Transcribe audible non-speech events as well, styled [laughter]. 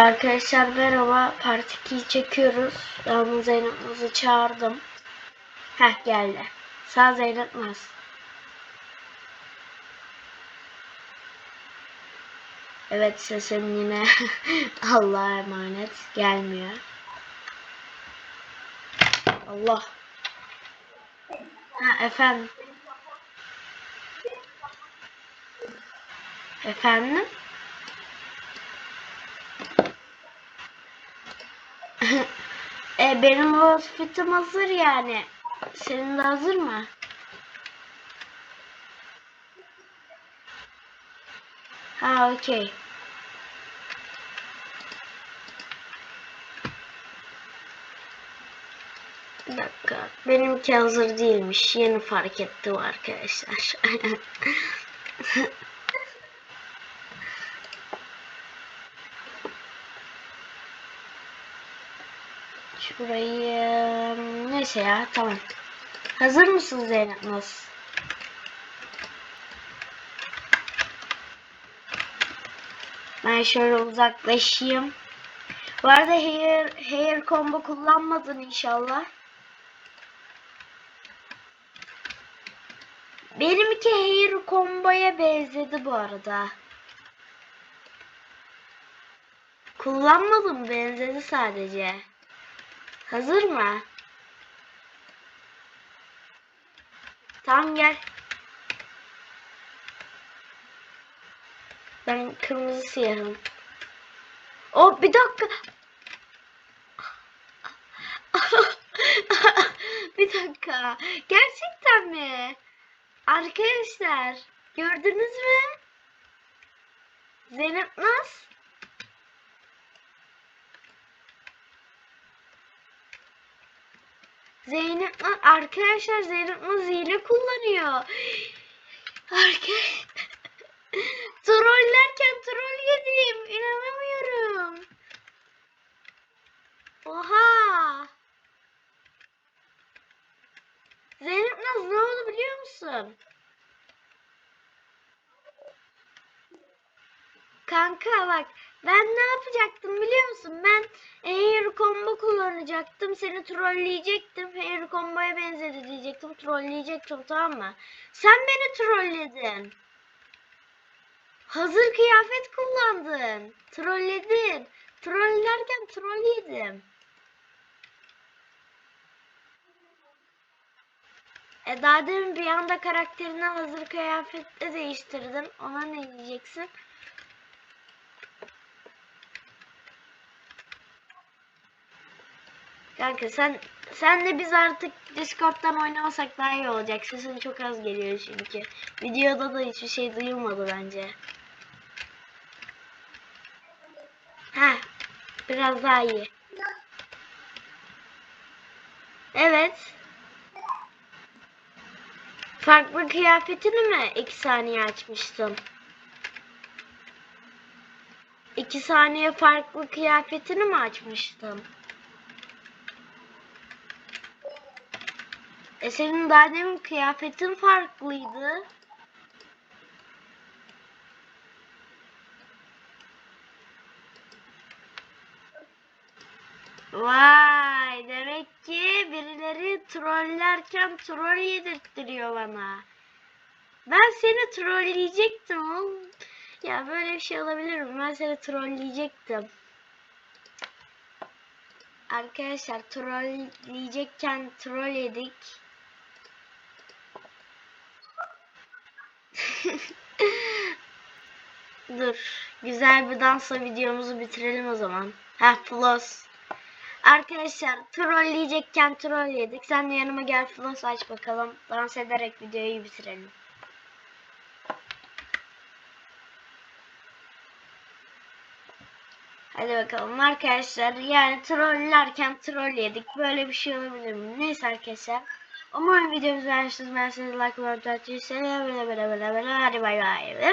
Arkadaşlar merhaba. Part 2'yi çekiyoruz. Ben Zeynep Naz'ı çağırdım. Heh geldi. Sağ Zeynep Naz. Evet sesim yine [laughs] Allah'a emanet gelmiyor. Allah. Ha efendim. Efendim? E, benim outfit'im hazır yani. Senin de hazır mı? Ha okey. Bir dakika. Benimki hazır değilmiş. Yeni fark ettim arkadaşlar. [laughs] Şurayı neyse ya tamam. Hazır mısın Zeynep Naz? Ben şöyle uzaklaşayım. Bu arada hair, hair combo kullanmadın inşallah. Benimki hair combo'ya benzedi bu arada. Kullanmadım benzedi sadece. Hazır mı? Tamam gel. Ben kırmızı siyahım. O bir dakika. [laughs] bir dakika. Gerçekten mi? Arkadaşlar gördünüz mü? Zeynep Naz. Zeynep Naz arkadaşlar Zeynep Naz hile kullanıyor. Arkadaşlar [laughs] trollerken troll yedim. İnanamıyorum. Oha. Zeynep Naz ne oldu biliyor musun? Kanka bak ben ne yapacaktım biliyor musun? Ben Air Combo kullanacaktım. Seni trolleyecektim. Air Combo'ya benzedi diyecektim. Trolleyecektim tamam mı? Sen beni trolledin. Hazır kıyafet kullandın. Trolledin. Trollerken troll yedim. E daha demin bir anda karakterini hazır kıyafetle değiştirdin. Ona ne diyeceksin? Kanka sen senle biz artık Discord'dan oynamasak daha iyi olacak. Sesin çok az geliyor çünkü. Videoda da hiçbir şey duyulmadı bence. Ha, biraz daha iyi. Evet. Farklı kıyafetini mi iki saniye açmıştın? İki saniye farklı kıyafetini mi açmıştın? E senin daha demin kıyafetin farklıydı. Vay demek ki birileri trollerken troll yedirttiriyor bana. Ben seni trolleyecektim oğlum. Ya böyle bir şey olabilir mi? Ben seni trolleyecektim. Arkadaşlar trolleyecekken troll yedik. [laughs] Dur. Güzel bir dansla videomuzu bitirelim o zaman. Ha floss. Arkadaşlar trolleyecekken troll yedik. Sen de yanıma gel floss aç bakalım. Dans ederek videoyu bitirelim. Hadi bakalım arkadaşlar. Yani trollerken troll yedik. Böyle bir şey olabilir mi? Neyse arkadaşlar. Umarım videomuzu beğenirsiniz. Ben size like, yorum, tatlı, selam, bile bile bile bile. Hadi bay bay.